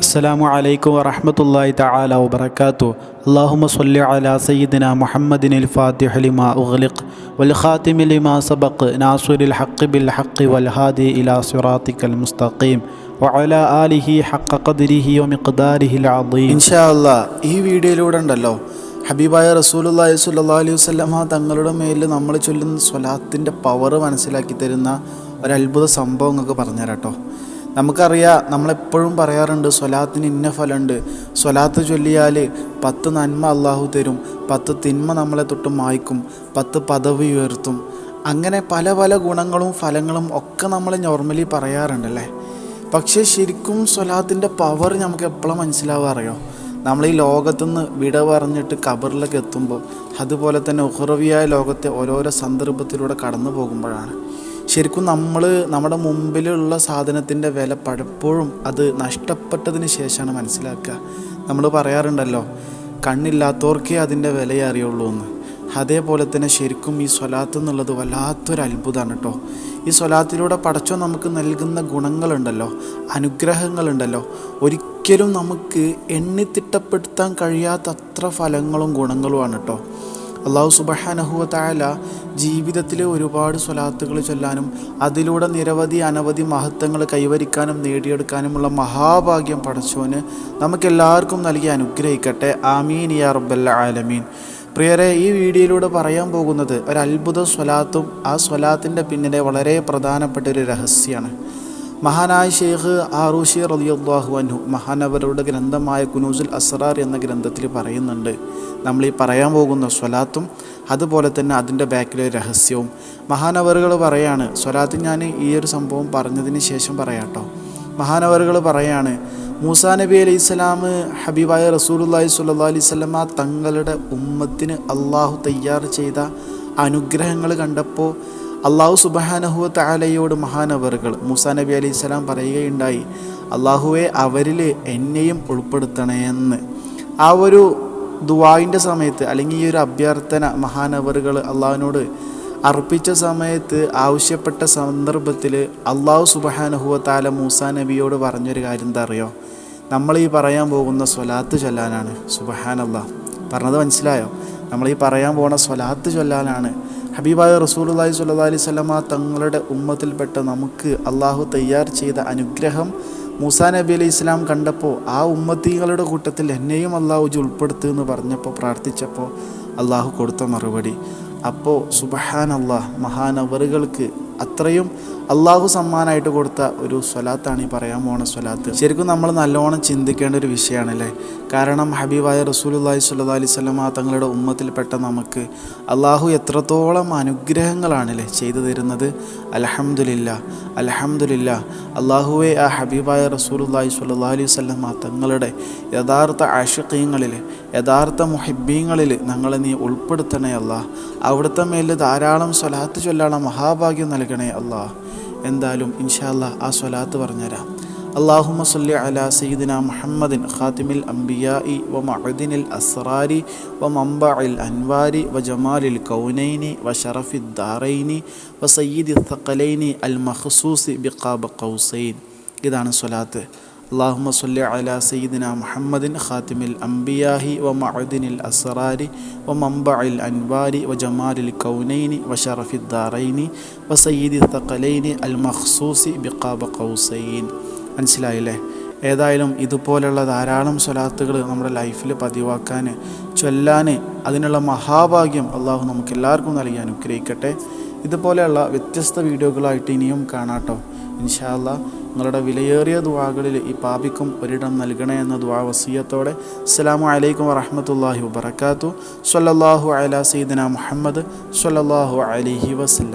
അസ്സലാമു അലൈക്കും വറഹമത്തല്ലാഹി തആല വബറകാതു അല്ലാഹുമ്മ സ്വല്ലി അലാ സയ്യിദിന മുഹമ്മദിനിൽ ഫാത്തിഹ ലിമാ ഉഗ്ലിഖ് വൽ ഖാതിമി ലിമാ സബഖ് ബിൽ ഹഖ് വൽ ഹാദി ഇലാ സിറാത്തിക്കൽ മുസ്തഖീം വഅല ആലിഹി ഹഖ ഖദ്രിഹി വമിഖ്ദാരിഹിൽ അദീം ഇൻഷാ അല്ലാഹ് ഈ വീഡിയോയിലൂടെ ഉണ്ടല്ലോ. ഹബീബായ റസൂലുള്ളാഹി സ്വല്ലല്ലാഹു അലൈഹി വസല്ലമ തങ്ങളുടെ മേലിൽ നമ്മൾ ചൊല്ലുന്ന സ്വലാത്തിന്റെ പവർ മനസ്സിലാക്കി തരുന്ന ഒരു അത്ഭുത സംഭവം നിങ്ങൾക്ക് പറഞ്ഞുതരാം കേട്ടോ നമുക്കറിയാം നമ്മളെപ്പോഴും പറയാറുണ്ട് സ്വലാത്തിന് ഇന്ന ഫലമുണ്ട്. സ്വലാത്ത് ചൊല്ലിയാൽ പത്ത് നന്മ അള്ളാഹു തരും പത്ത് തിന്മ നമ്മളെ തൊട്ട് മായ്ക്കും പത്ത് പദവി ഉയർത്തും. അങ്ങനെ പല പല ഗുണങ്ങളും ഫലങ്ങളും ഒക്കെ നമ്മൾ നോർമലി പറയാറുണ്ടല്ലേ പക്ഷേ ശരിക്കും സ്വലാത്തിന്റെ പവർ നമുക്ക് എപ്പോഴും മനസ്സിലാവുക അറിയോ? നമ്മൾ ഈ ലോകത്തുനിന്ന് വിട പറഞ്ഞിട്ട് കബറിലേക്ക് എത്തുമ്പോൾ അതുപോലെ തന്നെ ഉഹറവിയായ ലോകത്തെ ഓരോരോ സന്ദർഭത്തിലൂടെ കടന്നു പോകുമ്പോഴാണ് ശരിക്കും നമ്മൾ നമ്മുടെ മുമ്പിലുള്ള സാധനത്തിന്റെ വില പലപ്പോഴും അത് നഷ്ടപ്പെട്ടതിന് ശേഷമാണ് മനസ്സിലാക്കുക. നമ്മൾ പറയാറുണ്ടല്ലോ കണ്ണില്ലാത്തവർക്കേ അതിന്റെ വിലയെ അറിയുള്ളൂ എന്ന്. അതേപോലെ തന്നെ ശരിക്കും ഈ സ്വലാത്ത് എന്നുള്ളത് വല്ലാത്തൊരു അത്ഭുതമാണ് കേട്ടോ. ഈ സ്വലാത്തിലൂടെ പടച്ചോ നമുക്ക് നൽകുന്ന ഗുണങ്ങളുണ്ടല്ലോ അനുഗ്രഹങ്ങളുണ്ടല്ലോ ഒരിക്കലും നമുക്ക് എണ്ണിത്തിട്ടപ്പെടുത്താൻ കഴിയാത്ത അത്ര ഫലങ്ങളും ഗുണങ്ങളുമാണ് കേട്ടോ. അള്ളാഹു സുബഹാനഹുവ ജീവിതത്തിലെ ഒരുപാട് സ്വലാത്തുകൾ ചൊല്ലാനും അതിലൂടെ നിരവധി അനവധി മഹത്വങ്ങൾ കൈവരിക്കാനും നേടിയെടുക്കാനുമുള്ള മഹാഭാഗ്യം പഠിച്ചവന് നമുക്കെല്ലാവർക്കും നൽകി അനുഗ്രഹിക്കട്ടെ. ആമീൻ യാ റബ്ബല്ല ആലമീൻ. പ്രിയരെ ഈ വീഡിയോയിലൂടെ പറയാൻ പോകുന്നത് ഒരു സ്വലാത്തും ആ സ്വലാത്തിന്റെ പിന്നിലെ വളരെ പ്രധാനപ്പെട്ട ഒരു രഹസ്യമാണ് മഹാനായ ഷെയ്ഖ് ആറൂഷി റലിയാഹു അൻഹു മഹാനവരുടെ ഗ്രന്ഥമായ കുനൂസുൽ അസ്റാർ എന്ന ഗ്രന്ഥത്തിൽ പറയുന്നുണ്ട്. നമ്മൾ ഈ പറയാൻ പോകുന്ന സ്വലാത്തും അതുപോലെ തന്നെ അതിന്റെ ബാക്കിലെ രഹസ്യവും. മഹാനവറുകൾ പറയാണ് സ്വലാത്ത് ഞാൻ ഈ ഒരു സംഭവം പറഞ്ഞതിന് ശേഷം പറയാട്ടോ മഹാനവറുകൾ പറയാണ് മൂസാ നബി അലൈഹി സ്വലാം ഹബീബായ റസൂലുല്ലാഹി സുല്ലാ അലൈഹി സ്വലമ തങ്ങളുടെ ഉമ്മത്തിന് അള്ളാഹു തയ്യാർ ചെയ്ത അനുഗ്രഹങ്ങൾ കണ്ടപ്പോൾ അള്ളാഹു സുബഹാനഹുവ താലയോട് മഹാനവറുകൾ മൂസാ നബി അലി ഇസ്ലാം പറയുകയുണ്ടായി അള്ളാഹുവെ അവരിൽ എന്നെയും ഉൾപ്പെടുത്തണേന്ന് ആ ഒരു ദുവായിന്റെ സമയത്ത് അല്ലെങ്കിൽ ഈ ഒരു അഭ്യർത്ഥന മഹാനവറുകൾ അള്ളാഹുവിനോട് അർപ്പിച്ച സമയത്ത് ആവശ്യപ്പെട്ട സന്ദർഭത്തിൽ അള്ളാഹു സുബഹാനഹുവ മൂസാ നബിയോട് പറഞ്ഞൊരു കാര്യം എന്താ അറിയോ? നമ്മൾ ഈ പറയാൻ പോകുന്ന സ്വലാത്ത് ചൊല്ലാനാണ്. സുബഹാനല്ലാ. പറഞ്ഞത് മനസ്സിലായോ? നമ്മൾ ഈ പറയാൻ പോകുന്ന സ്വലാത്ത് ചൊല്ലാനാണ് ഹബീബായ റസൂലി സുല്ലാ അലൈഹി സ്വലമ തങ്ങളുടെ ഉമ്മത്തിൽപ്പെട്ട നമുക്ക് അള്ളാഹു തയ്യാർ ചെയ്ത അനുഗ്രഹം മൂസാ നബി അലൈഹി ഇസ്ലാം കണ്ടപ്പോൾ ആ ഉമ്മത്തികളുടെ കൂട്ടത്തിൽ എന്നെയും അള്ളാഹു ഉൾപ്പെടുത്തുമെന്ന് പറഞ്ഞപ്പോൾ പ്രാർത്ഥിച്ചപ്പോൾ അള്ളാഹു കൊടുത്ത മറുപടി. അപ്പോൾ അള്ളാഹ് മഹാനവറുകൾക്ക് അത്രയും അള്ളാഹു സമ്മാനായിട്ട് കൊടുത്ത ഒരു സ്വലാത്താണ് ഈ പറയാൻ പോണ സ്വലാത്ത്. ശരിക്കും നമ്മൾ നല്ലോണം ചിന്തിക്കേണ്ട ഒരു വിഷയമാണല്ലേ കാരണം ഹബീബായ റസൂലുല്ലാഹി സ്വല്ലാ അലൈഹി സ്വലമ തങ്ങളുടെ ഉമ്മത്തിൽപ്പെട്ട നമുക്ക് അള്ളാഹു എത്രത്തോളം അനുഗ്രഹങ്ങളാണല്ലേ ചെയ്തു തരുന്നത്? അലഹമുല്ല അലഹമുല്ല അള്ളാഹുവെ ആ ഹബീബായ റസൂലുല്ലാഹി സ്വല്ലാ അലൈഹി സ്വലമ തങ്ങളുടെ യഥാർത്ഥ ആഷിഖീങ്ങളിൽ യഥാർത്ഥ മുഹിബീങ്ങളിൽ ഞങ്ങളെ നീ ഉൾപ്പെടുത്തണേ അല്ലാ അവിടുത്തെ മേലിൽ ധാരാളം സ്വലാത്ത് ചൊല്ലാനുള്ള മഹാഭാഗ്യം നൽകണേ അള്ളാഹ് എന്തായാലും ഇൻഷാല്ല ആ സ്വലാത്ത് പറഞ്ഞുതരാം. അള്ളാഹുമ സല്ലി അല സയ്യിദിന മുഹമ്മദിൻ ഖാത്തിമിൽ അംബിയായി വ മഹദിനിൽ അസ്റാരി വ മംബഇൽ അൻവാരി വ ജമാലിൽ കൗനൈനി വ ഷറഫി ദാറൈനി വ സയ്യിദി തക്കലൈനി അൽ മഹസൂസി ബിഖാബ് കൗസൈൻ. ഇതാണ് സ്വലാത്ത്. اللهم صل അല سيدنا മുഹമ്മദിൻ ഖാത്തിമിൽ അംബിയാഹി വ മഅദിനിൽ അസറാരി വ وجمال അൻവാരി വ ജമാലിൽ കൗനൈനി വ المخصوص വ قوسين തഖലൈനി അൽ മഖ്സൂസി ഖൗസൈൻ. ഏതായാലും ഇതുപോലെയുള്ള ധാരാളം സ്വലാത്തുകൾ നമ്മുടെ ലൈഫിൽ പതിവാക്കാൻ ചൊല്ലാൻ അതിനുള്ള മഹാഭാഗ്യം അള്ളാഹു നമുക്ക് എല്ലാവർക്കും നൽകി അനുഗ്രഹിക്കട്ടെ. ഇതുപോലെയുള്ള വ്യത്യസ്ത വീഡിയോകളായിട്ട് ഇനിയും കാണാട്ടോ ഇൻഷാല്ലാ നിങ്ങളുടെ വിലയേറിയ ദുവാകളിൽ ഈ പാപിക്കും ഒരിടം നൽകണേ എന്ന ദുവാ വസീയത്തോടെ അസ്സലാമു അലൈക്കും വറഹമത്തല്ലാഹി വബർക്കാത്തു സ്വല്ലല്ലാഹു അലാ സീദന മുഹമ്മദ് സ്വല്ലല്ലാഹു അലൈഹി വസല്ലം.